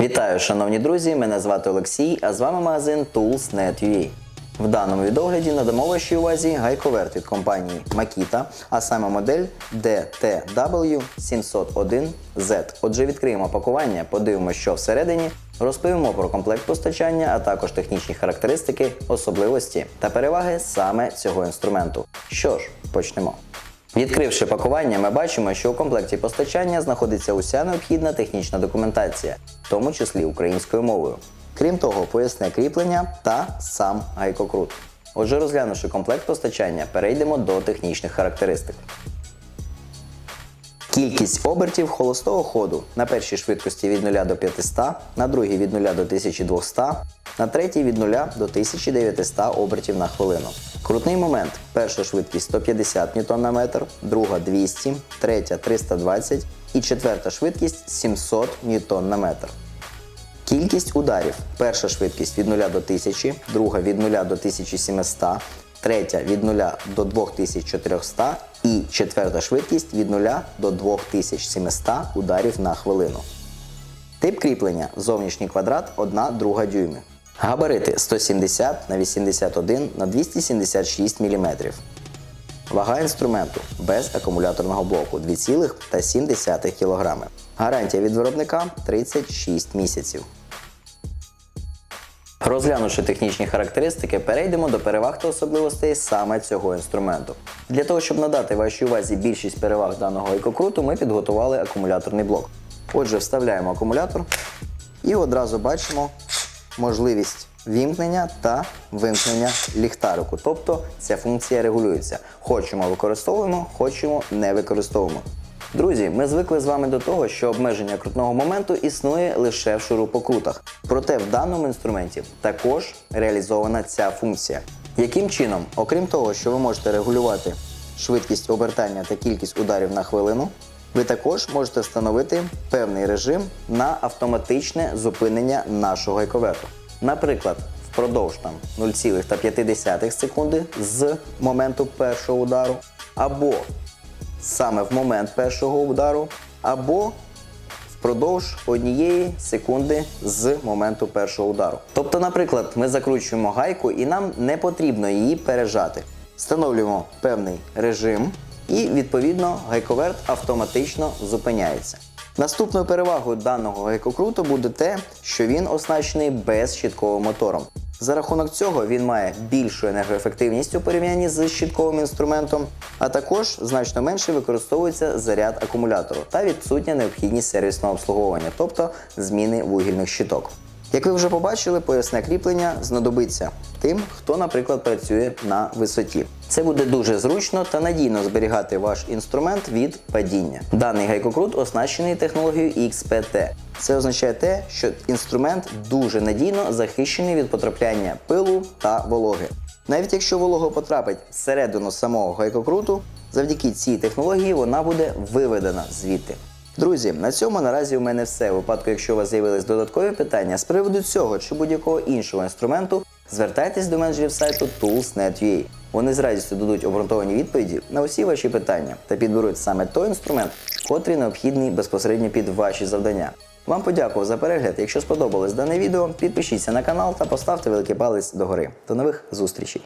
Вітаю, шановні друзі! Мене звати Олексій, а з вами магазин Tools.net.ua. В даному відогляді надамо вашій увазі гайковерт від компанії Makita, а саме модель DTW701Z. Отже, відкриємо пакування, подивимося, що всередині, розповімо про комплект постачання, а також технічні характеристики, особливості та переваги саме цього інструменту. Що ж, почнемо. Відкривши пакування, ми бачимо, що у комплекті постачання знаходиться уся необхідна технічна документація, в тому числі українською мовою. Крім того, поясне кріплення та сам гайкокрут. Отже, розглянувши комплект постачання, перейдемо до технічних характеристик. Кількість обертів холостого ходу на першій швидкості від 0 до 500, на другій від 0 до 1200, на третій від 0 до 1900 обертів на хвилину. Крутний момент. Перша швидкість 150 Нм, друга 200, третя 320 і четверта швидкість 700 Нм. Кількість ударів. Перша швидкість від 0 до 1000, друга від 0 до 1700, третя від 0 до 2400 і четверта швидкість від 0 до 2700 ударів на хвилину. Тип кріплення зовнішній квадрат 1 друга дюйми. Габарити 170 на 81 на 276 мм. Вага інструменту без акумуляторного блоку 2,7 кг. Гарантія від виробника 36 місяців. Розглянувши технічні характеристики, перейдемо до переваг та особливостей саме цього інструменту. Для того, щоб надати вашій увазі більшість переваг даного екокруту, ми підготували акумуляторний блок. Отже, вставляємо акумулятор і одразу бачимо можливість вімкнення та вимкнення ліхтарику. Тобто ця функція регулюється. Хочемо використовуємо, хочемо не використовуємо. Друзі, ми звикли з вами до того, що обмеження крутного моменту існує лише в шурупокрутах. Проте в даному інструменті також реалізована ця функція. Яким чином, окрім того, що ви можете регулювати швидкість обертання та кількість ударів на хвилину, ви також можете встановити певний режим на автоматичне зупинення нашого гайковерту. Наприклад, впродовж там 0,5 секунди з моменту першого удару, або саме в момент першого удару, або впродовж однієї секунди з моменту першого удару. Тобто, наприклад, ми закручуємо гайку і нам не потрібно її пережати. Встановлюємо певний режим і відповідно гайковерт автоматично зупиняється. Наступною перевагою даного гайкокруту буде те, що він оснащений безщітковим мотором. За рахунок цього він має більшу енергоефективність у порівнянні з щітковим інструментом, а також значно менше використовується заряд акумулятору та відсутня необхідність сервісного обслуговування, тобто зміни вугільних щиток. Як ви вже побачили, поясне кріплення знадобиться тим, хто, наприклад, працює на висоті. Це буде дуже зручно та надійно зберігати ваш інструмент від падіння. Даний гайкокрут оснащений технологією XPT. Це означає те, що інструмент дуже надійно захищений від потрапляння пилу та вологи. Навіть якщо волога потрапить всередину самого гайкокруту, завдяки цій технології вона буде виведена звідти. Друзі, на цьому наразі у мене все. У випадку, якщо у вас з'явились додаткові питання з приводу цього чи будь-якого іншого інструменту, звертайтесь до менеджерів сайту Tools.net.ua. Вони з радістю дадуть обґрунтовані відповіді на усі ваші питання та підберуть саме той інструмент, котрий необхідний безпосередньо під ваші завдання. Вам подякував за перегляд. Якщо сподобалось дане відео, підпишіться на канал та поставте великий палець догори. До нових зустрічей!